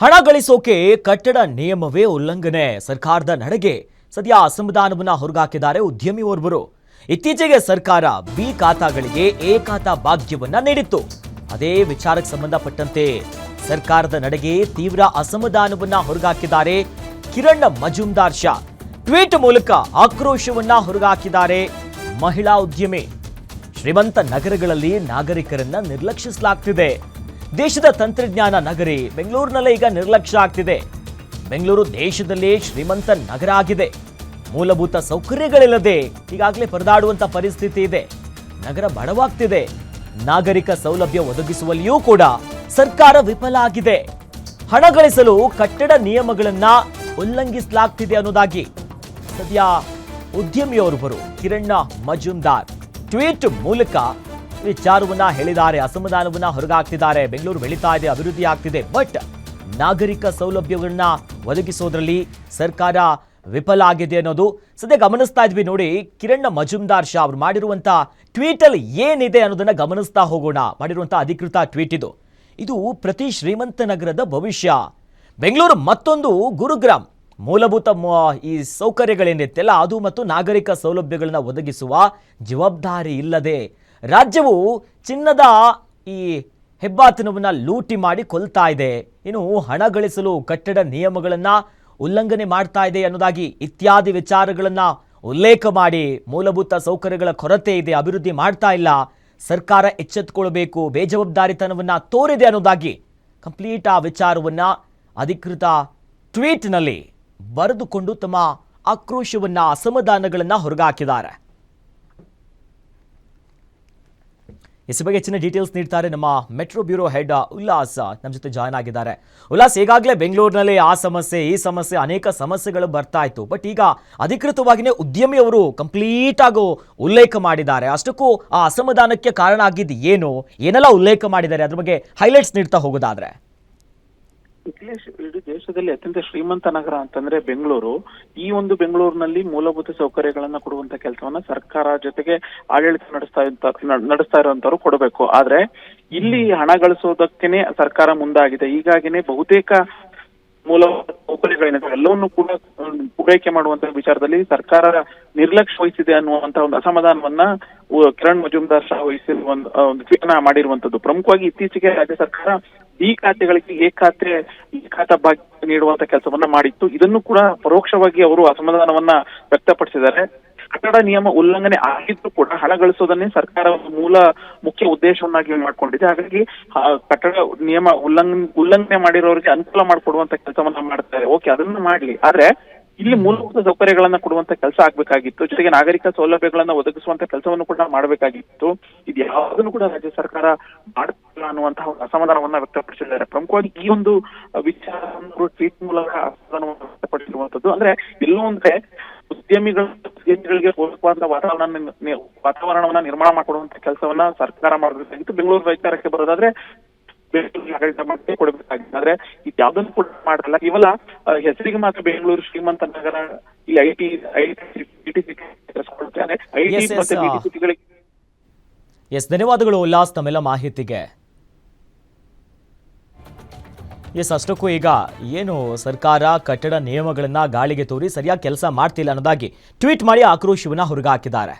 ಹಣ ಗಳಿಸೋಕೆ ಕಟ್ಟಡ ನಿಯಮವೇ ಉಲ್ಲಂಘನೆ. ಸರ್ಕಾರದ ನಡೆಗೆ ಸದ್ಯ ಅಸಮಾಧಾನವನ್ನು ಹೊರಗಾಕಿದ್ದಾರೆ ಉದ್ಯಮಿಯೋರ್ವರು ಇತ್ತೀಚೆಗೆ ಸರ್ಕಾರ ಬಿ ಖಾತಾಗಳಿಗೆ ಖಾತಾ ಭಾಗ್ಯವನ್ನ ನೀಡಿತ್ತು. ಅದೇ ವಿಚಾರಕ್ಕೆ ಸಂಬಂಧಪಟ್ಟಂತೆ ಸರ್ಕಾರದ ನಡೆಗೆ ತೀವ್ರ ಅಸಮಾಧಾನವನ್ನ ಹೊರಗಾಕಿದ್ದಾರೆ ಕಿರಣ್ ಮಜುಮ್ದಾರ್ ಶಾ. ಟ್ವೀಟ್ ಮೂಲಕ ಆಕ್ರೋಶವನ್ನ ಹೊರಗಾಕಿದ್ದಾರೆ ಮಹಿಳಾ ಉದ್ಯಮಿ. ಶ್ರೀಮಂತ ನಗರಗಳಲ್ಲಿ ನಾಗರಿಕರನ್ನ ನಿರ್ಲಕ್ಷಿಸಲಾಗ್ತಿದೆ. ದೇಶದ ತಂತ್ರಜ್ಞಾನ ನಗರಿ ಬೆಂಗಳೂರಿನಲ್ಲೇ ಈಗ ನಿರ್ಲಕ್ಷ್ಯ ಆಗ್ತಿದೆ. ಬೆಂಗಳೂರು ದೇಶದಲ್ಲೇ ಶ್ರೀಮಂತ ನಗರ ಆಗಿದೆ. ಮೂಲಭೂತ ಸೌಕರ್ಯಗಳಿಲ್ಲದೆ ಈಗಾಗಲೇ ಪರದಾಡುವಂತ ಪರಿಸ್ಥಿತಿ ಇದೆ. ನಗರ ಬಡವಾಗ್ತಿದೆ. ನಾಗರಿಕ ಸೌಲಭ್ಯ ಒದಗಿಸುವಲ್ಲಿಯೂ ಕೂಡ ಸರ್ಕಾರ ವಿಫಲ ಆಗಿದೆ. ಹಣ ಗಳಿಸಲು ಕಟ್ಟಡ ನಿಯಮಗಳನ್ನ ಉಲ್ಲಂಘಿಸಲಾಗ್ತಿದೆ ಅನ್ನೋದಾಗಿ ಸದ್ಯ ಉದ್ಯಮಿಯೋರ್ವರು ಕಿರಣ್ಣ ಮಜುಂದಾರ್ ಟ್ವೀಟ್ ಮೂಲಕ ವಿಚಾರವನ್ನ ಹೇಳಿದ್ದಾರೆ, ಅಸಮಾಧಾನವನ್ನ ಹೊರಗಾಕ್ತಿದ್ದಾರೆ, ಬೆಂಗಳೂರು ಬೆಳೀತಾ ಇದೆ, ಅಭಿವೃದ್ಧಿ ಆಗ್ತಿದೆ. ಬಟ್ ನಾಗರಿಕ ಸೌಲಭ್ಯಗಳನ್ನ ಒದಗಿಸೋದ್ರಲ್ಲಿ ಸರ್ಕಾರ ವಿಫಲ ಆಗಿದೆ ಅನ್ನೋದು ಸದ್ಯ ಗಮನಿಸ್ತಾ ಇದ್ವಿ ನೋಡಿ. ಕಿರಣ್ ಮಜುಮ್ದಾರ್ ಶಾ ಅವರು ಟ್ವೀಟ್ ಅಲ್ಲಿ ಏನಿದೆ ಅನ್ನೋದನ್ನ ಗಮನಿಸ್ತಾ ಹೋಗೋಣ. ಮಾಡಿರುವಂತ ಅಧಿಕೃತ ಟ್ವೀಟ್ ಇದು. ಇದು ಪ್ರತಿ ಶ್ರೀಮಂತ ನಗರದ ಭವಿಷ್ಯ. ಬೆಂಗಳೂರು ಮತ್ತೊಂದು ಗುರುಗ್ರಾಮ್. ಮೂಲಭೂತ ಈ ಸೌಕರ್ಯಗಳೇನಿತ್ತೆಲ್ಲ ಅದು ಮತ್ತು ನಾಗರಿಕ ಸೌಲಭ್ಯಗಳನ್ನ ಒದಗಿಸುವ ಜವಾಬ್ದಾರಿ ಇಲ್ಲದೆ ರಾಜ್ಯವು ಚಿನ್ನದ ಈ ಹೆಬ್ಬಾತನವನ್ನು ಲೂಟಿ ಮಾಡಿ ಕೊಲ್ತಾ ಇದೆ. ಇನ್ನು ಹಣ ಗಳಿಸಲು ಕಟ್ಟಡ ನಿಯಮಗಳನ್ನು ಉಲ್ಲಂಘನೆ ಮಾಡ್ತಾ ಇದೆ ಅನ್ನೋದಾಗಿ ಇತ್ಯಾದಿ ವಿಚಾರಗಳನ್ನು ಉಲ್ಲೇಖ ಮಾಡಿ ಮೂಲಭೂತ ಸೌಕರ್ಯಗಳ ಕೊರತೆ ಇದೆ, ಅಭಿವೃದ್ಧಿ ಮಾಡ್ತಾ ಇಲ್ಲ. ಸರ್ಕಾರ ಎಚ್ಚೆತ್ತುಕೊಳ್ಬೇಕು, ಬೇಜವಾಬ್ದಾರಿತನವನ್ನು ತೋರಿದೆ ಅನ್ನೋದಾಗಿ ಕಂಪ್ಲೀಟ್ ಆ ವಿಚಾರವನ್ನು ಅಧಿಕೃತ ಟ್ವೀಟ್ನಲ್ಲಿ ಬರೆದುಕೊಂಡು ತಮ್ಮ ಆಕ್ರೋಶವನ್ನ ಅಸಮಾಧಾನಗಳನ್ನು ಹೊರಗಾಕಿದ್ದಾರೆ. ಇಸ್ ಬಗ್ಗೆ ಹೆಚ್ಚಿನ ಡೀಟೇಲ್ಸ್ ನೀಡ್ತಾರೆ ನಮ್ಮ ಮೆಟ್ರೋ ಬ್ಯೂರೋ ಹೆಡ್ ಉಲ್ಲಾಸ್ ನಮ್ಮ ಜೊತೆ ಜಾಯ್ನ್ ಆಗಿದ್ದಾರೆ. ಉಲ್ಲಾಸ್, ಈಗಾಗಲೇ ಬೆಂಗಳೂರಿನಲ್ಲಿ ಆ ಸಮಸ್ಯೆ, ಈ ಸಮಸ್ಯೆ ಅನೇಕ ಸಮಸ್ಯೆಗಳು ಬರ್ತಾ ಇತ್ತು. ಬಟ್ ಈಗ ಅಧಿಕೃತವಾಗಿಯೇ ಉದ್ಯಮಿಯವರು ಕಂಪ್ಲೀಟ್ ಆಗು ಉಲ್ಲೇಖ ಮಾಡಿದ್ದಾರೆ. ಅಷ್ಟಕ್ಕೂ ಆ ಅಸಮಾಧಾನಕ್ಕೆ ಕಾರಣ ಆಗಿದ್ದು ಏನು? ಏನೆಲ್ಲ ಉಲ್ಲೇಖ ಮಾಡಿದ್ದಾರೆ? ಅದ್ರ ಬಗ್ಗೆ ಹೈಲೈಟ್ಸ್ ನೀಡ್ತಾ ಹೋಗೋದಾದ್ರೆ. ಅಖಿಲೇಶ್ ಇಡೀ ದೇಶದಲ್ಲಿ ಅತ್ಯಂತ ಶ್ರೀಮಂತ ನಗರ ಅಂತಂದ್ರೆ ಬೆಂಗಳೂರು. ಈ ಒಂದು ಬೆಂಗಳೂರಿನಲ್ಲಿ ಮೂಲಭೂತ ಸೌಕರ್ಯಗಳನ್ನ ಕೊಡುವಂತ ಕೆಲಸವನ್ನ ಸರ್ಕಾರ ಜೊತೆಗೆ ಆಡಳಿತ ನಡೆಸ್ತಾ ಇದ್ದ ನಡೆಸ್ತಾ ಇರುವಂತವ್ರು ಕೊಡಬೇಕು. ಆದ್ರೆ ಇಲ್ಲಿ ಹಣ ಗಳಿಸೋದಕ್ಕೇನೆ ಸರ್ಕಾರ ಮುಂದಾಗಿದೆ. ಹೀಗಾಗಿನೇ ಬಹುತೇಕ ಮೂಲಭೂತ ಸೌಕರ್ಯಗಳೇನಿದೆ ಎಲ್ಲವನ್ನು ಕೂಡ ಪೂರೈಕೆ ಮಾಡುವಂತ ವಿಚಾರದಲ್ಲಿ ಸರ್ಕಾರ ನಿರ್ಲಕ್ಷ್ಯ ವಹಿಸಿದೆ ಅನ್ನುವಂತ ಒಂದು ಅಸಮಾಧಾನವನ್ನ ಕಿರಣ್ ಮಜುಮ್ದಾರ್ ಶಾ ವಹಿಸಿರುವ ಒಂದು ಟ್ವೀಟ್ ಮಾಡಿರುವಂತದ್ದು. ಪ್ರಮುಖವಾಗಿ ಇತ್ತೀಚೆಗೆ ರಾಜ್ಯ ಸರ್ಕಾರ ಈ ಖಾತೆಗಳಿಗೆ ಎ ಖಾತೆ, ಈ ಖಾತಾ ಭಾಗ್ಯ ನೀಡುವಂತ ಕೆಲಸವನ್ನ ಮಾಡಿತ್ತು. ಇದನ್ನು ಕೂಡ ಪರೋಕ್ಷವಾಗಿ ಅವರು ಅಸಮಾಧಾನವನ್ನ ವ್ಯಕ್ತಪಡಿಸಿದ್ದಾರೆ. ಕಟ್ಟಡ ನಿಯಮ ಉಲ್ಲಂಘನೆ ಆಗಿದ್ರು ಕೂಡ ಹಣ ಗಳಿಸೋದನ್ನೇ ಸರ್ಕಾರ ಮೂಲ ಮುಖ್ಯ ಉದ್ದೇಶವನ್ನಾಗಿ ಮಾಡ್ಕೊಂಡಿದೆ. ಹಾಗಾಗಿ ಕಟ್ಟಡ ನಿಯಮ ಉಲ್ಲಂಘನೆ ಉಲ್ಲಂಘನೆ ಮಾಡಿರೋರಿಗೆ ಅನುಕೂಲ ಮಾಡಿಕೊಡುವಂತ ಕೆಲಸವನ್ನ ಮಾಡ್ತಾರೆ ಓಕೆ, ಅದನ್ನ ಮಾಡ್ಲಿ. ಆದ್ರೆ ಇಲ್ಲಿ ಮೂಲಭೂತ ಸೌಕರ್ಯಗಳನ್ನ ಕೊಡುವಂತ ಕೆಲಸ ಆಗ್ಬೇಕಾಗಿತ್ತು. ಜೊತೆಗೆ ನಾಗರಿಕ ಸೌಲಭ್ಯಗಳನ್ನ ಒದಗಿಸುವಂತ ಕೆಲಸವನ್ನು ಕೂಡ ಮಾಡಬೇಕಾಗಿತ್ತು. ಇದು ಯಾವುದನ್ನು ಕೂಡ ರಾಜ್ಯ ಸರ್ಕಾರ ಮಾಡ್ತಿಲ್ಲ ಅನ್ನುವಂತಹ ಅಸಮಾಧಾನವನ್ನ ವ್ಯಕ್ತಪಡಿಸಿದ್ದಾರೆ. ಪ್ರಮುಖವಾಗಿ ಈ ಒಂದು ವಿಚಾರವನ್ನು ಟ್ವೀಟ್ ಮೂಲಕ ಅಸಮಾಧಾನವನ್ನು ವ್ಯಕ್ತಪಡಿಸಿರುವಂತದ್ದು. ಅಂದ್ರೆ ಎಲ್ಲೋ ಅಂದ್ರೆ ಉದ್ಯಮಿಗಳ ಉದ್ಯಮಿಗಳಿಗೆ ಪೂರಕವಾದ ವಾತಾವರಣ ವಾತಾವರಣವನ್ನ ನಿರ್ಮಾಣ ಮಾಡಿಕೊಡುವಂತ ಕೆಲಸವನ್ನ ಸರ್ಕಾರ ಮಾಡಬೇಕಾಗಿತ್ತು. ಬೆಂಗಳೂರು ವಿಚಾರಕ್ಕೆ ಬರೋದಾದ್ರೆ ಆಡಳಿತ ಮಾಡಿ ಕೊಡಬೇಕಾಗಿದೆ ಆದ್ರೆ ಇದು ಯಾವ್ದನ್ನು ಕೂಡ ಮಾಡಲ್ಲ. ಕೇವಲ ಹೆಸರಿಗೆ ಮಾತ್ರ ಬೆಂಗಳೂರು ಶ್ರೀಮಂತ ನಗರ ಇಲ್ಲಿ ಐ ಟಿ ಐ ಟಿ ಮತ್ತೆ ಸಿಟಿಗಳಿಗೆ ಎಸ್ ಧನ್ಯವಾದಗಳು ಉಲ್ಲಾಸ್ ತಮ್ಮೆಲ್ಲ ಮಾಹಿತಿಗೆ. ಎಸ್ ಅಷ್ಟಕ್ಕೂ ಈಗ ಏನು ಸರ್ಕಾರ ಕಟ್ಟಡ ನಿಯಮಗಳನ್ನ ಗಾಳಿಗೆ ತೋರಿ ಸರಿಯಾಗಿ ಕೆಲಸ ಮಾಡ್ತಿಲ್ಲ ಅನ್ನೋದಾಗಿ ಟ್ವೀಟ್ ಮಾಡಿ ಆಕ್ರೋಶವನ್ನ ಹೊರಗಾಕಿದ್ದಾರೆ.